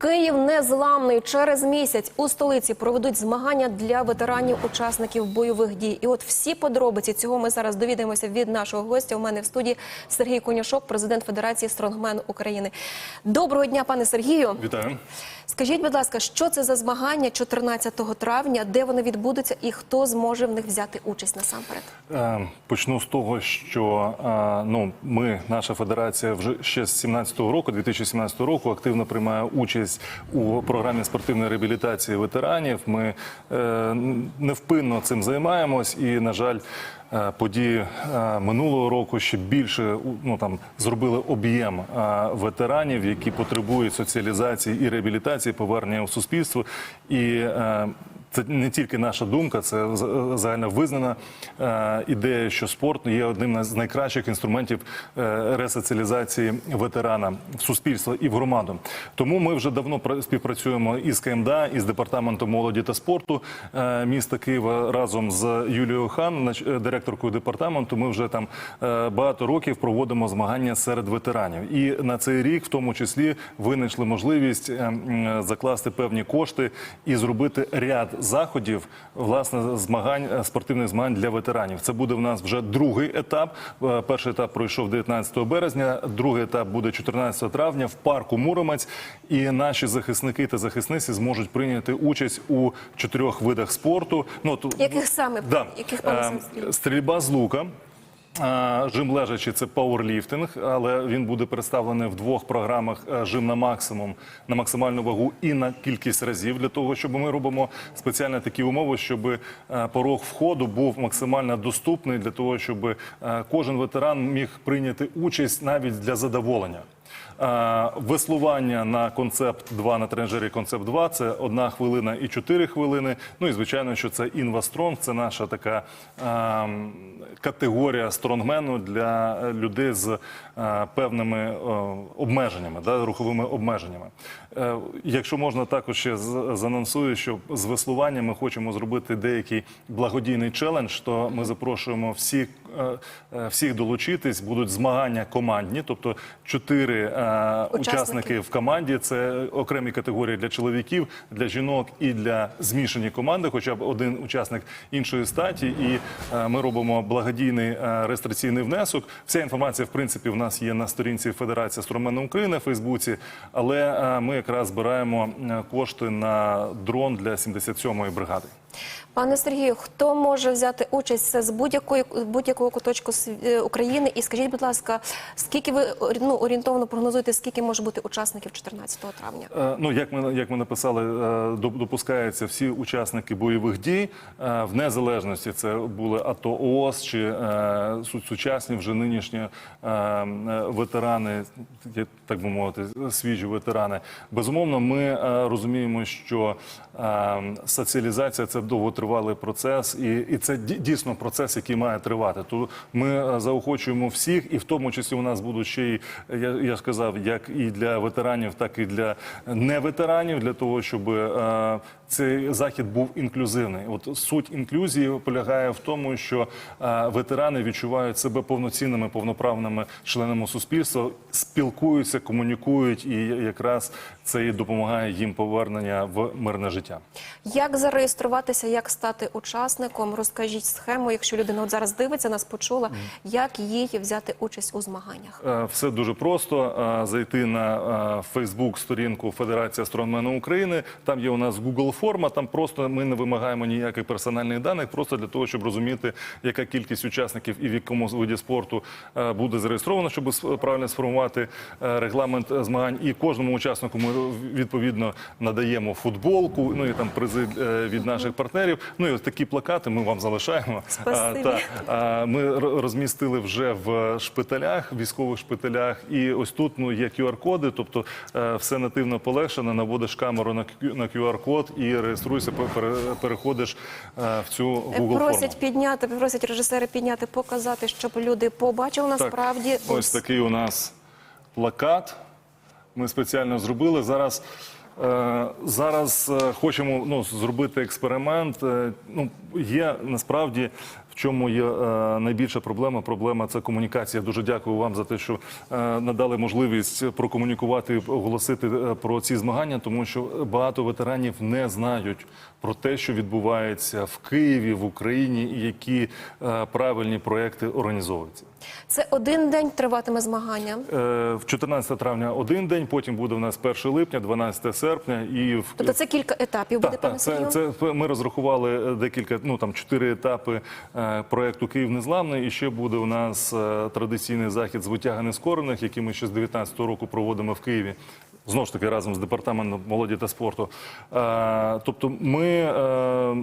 Київ незламний через місяць у столиці проведуть змагання для ветеранів-учасників бойових дій. І от всі подробиці цього ми зараз довідаємося від нашого гостя. У мене в студії Сергій Конюшок, президент Федерації Стронгмен України. Доброго дня, пане Сергію. Вітаю. Скажіть, будь ласка, що це за змагання 14 травня, де вони відбудуться, і хто зможе в них взяти участь насамперед? Е, Почну з того, що е, ну ми, наша федерація, вже ще з 17-го року, 2017 року, активно приймає участь у програмі спортивної реабілітації ветеранів. Ми е, невпинно цим займаємось, і на жаль. е, Події е, минулого року ще більше ну там зробили об'єм ветеранів, які потребують соціалізації і реабілітації, повернення у суспільство. І це не тільки наша думка, це загально визнана е, ідея, що спорт є одним з найкращих інструментів е, ресоціалізації ветерана в суспільство і в громаду. Тому ми вже давно пра- співпрацюємо із КМДА, із департаментом молоді та спорту е, міста Києва разом з Юлією Хан, директоркою департаменту. Ми вже там багато років проводимо змагання серед ветеранів. І на цей рік, в тому числі, винайшли можливість е, закласти певні кошти і зробити ряд заходів власне змагань е, спортивних змагань для ветеранів. Це буде в нас вже другий етап. Е, Перший етап пройшов 19 березня, другий етап буде 14 травня в парку Муромець. І наші захисники та захисниці зможуть прийняти участь у чотирьох видах спорту. Ну то Яких саме? да. Яких пане Е, стрільба з лука. Жим лежачи це пауерліфтинг, але він буде представлений в двох програмах: е, жим на максимум на максимальну вагу і на кількість разів для того, щоб ми робимо спеціально такі умови, щоб е, порог входу був максимально доступний для того, щоб е, кожен ветеран міг прийняти участь навіть для задоволення. Е, Веслування на концепт 2 на тренажері концепт 2 це одна хвилина і 4 хвилини. Ну і звичайно, що це інвастронг, це наша така ем, категорія стронгмену для людей з е, певними е, обмеженнями, да, руховими обмеженнями. Якщо можна також ще занонсую, що з веслування ми хочемо зробити деякий благодійний челендж, то ми запрошуємо всіх, всіх долучитись. Будуть змагання командні, тобто чотири е, учасники в команді. Це окремі категорії для чоловіків, для жінок і для змішані команди, хоча б один учасник іншої статі. І е, ми робимо благодійний е, реєстраційний внесок. Вся інформація, в принципі, в нас є на сторінці Федерації Стромену України в Фейсбуці. Але ми якраз збираємо кошти на дрон для 77-ї бригади. Пане Сергію, хто може взяти участь з будь-якої будь-якого куточку е, України? І скажіть, будь ласка, скільки ви ну, орієнтовно прогнозуєте, скільки може бути учасників 14 травня? Е, Ну, як ми як ми написали, е, допускаються всі учасники бойових дій в незалежності. Це були АТО ООС чи сучасні вже нинішні ветерани, так би мовити, свіжі ветерани. Безумовно, ми розуміємо, що е, соціалізація це довготривалий процес, і, і це ді- дійсно процес, який має тривати. То ми е, заохочуємо всіх, і в тому числі у нас будуть ще й я, я ж як і для ветеранів, так і для неветеранів, для того, щоб е, цей захід був інклюзивний. От суть інклюзії полягає в тому, що е, ветерани відчувають себе повноцінними, повноправними членами суспільства, спілкуються, комунікують, і якраз це і допомагає їм повернення в мирне життя. Як зареєструватися, як стати учасником? Розкажіть схему, якщо людина от зараз дивиться, нас почула, як їй взяти участь у змаганнях? Е, Все дуже просто. Е, Зайти на Фейсбук сторінку Федерація стронгмену України. Там є у нас Google форма. Там просто ми не вимагаємо ніяких персональних даних, просто для того, щоб розуміти, яка кількість учасників і в якому виді спорту е, буде зареєстровано, щоб правильно сформувати регламент змагань. І кожному учаснику ми відповідно надаємо футболку. Ну і там призи від наших партнерів. Ну і ось такі плакати ми вам залишаємо. Спасибі. Е, та, а, Ми розмістили вже в шпиталях, військових шпиталях, і ось тут ну є QR-коди, тобто е, все нативно полегшено. Наводиш камеру на QR-код і реєструєшся, переходиш е, в цю Google форму. Просять підняти, просять режисери підняти, показати, щоб люди побачили насправді. ось такий у нас плакат. Ми спеціально зробили зараз. Е, Зараз е, хочемо ну, зробити експеримент. Е, Ну, є насправді чому є е, найбільша проблема? Проблема це комунікація. Дуже дякую вам за те, що е, надали можливість прокомунікувати, оголосити е, про ці змагання, тому що багато ветеранів не знають про те, що відбувається в Києві, в Україні, і які правильні проекти організовуються. Це один день триватиме змагання. В 14 травня один день, потім буде у нас 1 липня, 12 серпня і в Тобто це кілька етапів буде, пане це, це ми розрахували декілька, ну там чотири етапи проекту Київ незламний. І ще буде у нас е, традиційний захід з витяга нескорених, який ми ще з 19-го року проводимо в Києві. Знову ж таки, разом з департаментом молоді та спорту. Е, тобто, ми е,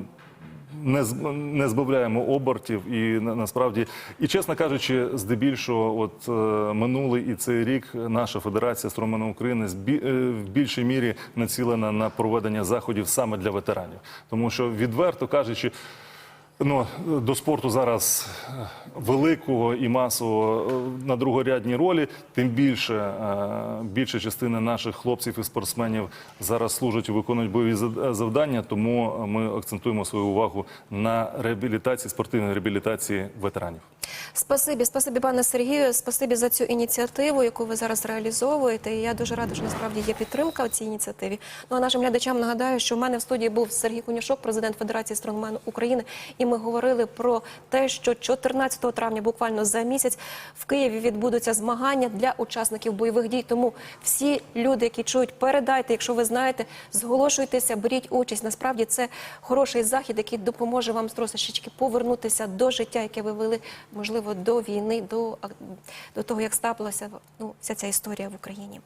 не, збавляємо обертів і насправді, і чесно кажучи, здебільшого, от минулий і цей рік наша федерація Стромана України в більшій мірі націлена на проведення заходів саме для ветеранів, тому що відверто кажучи. Ну, до спорту зараз е, великого і масового е, на другорядній ролі. Тим більше е, більша частина наших хлопців і спортсменів зараз служать і виконують бойові зад- завдання. Тому ми акцентуємо свою увагу на реабілітації, спортивній реабілітації ветеранів. Спасибі, спасибі, пане Сергію. Спасибі за цю ініціативу, яку ви зараз реалізовуєте. І я дуже рада, що насправді є підтримка в цій ініціативі. Ну а нашим глядачам нагадаю, що в мене в студії був Сергій Кунішок, президент Федерації стронгмен України. І ми говорили про те, що 14 травня, буквально за місяць, в Києві відбудуться змагання для учасників бойових дій. Тому всі люди, які чують, передайте, якщо ви знаєте, зголошуйтеся, беріть участь. Насправді це хороший захід, який допоможе вам трошечки повернутися до життя, яке ви вели, можливо, до війни, до, до того, як сталася ну, вся ця історія в Україні.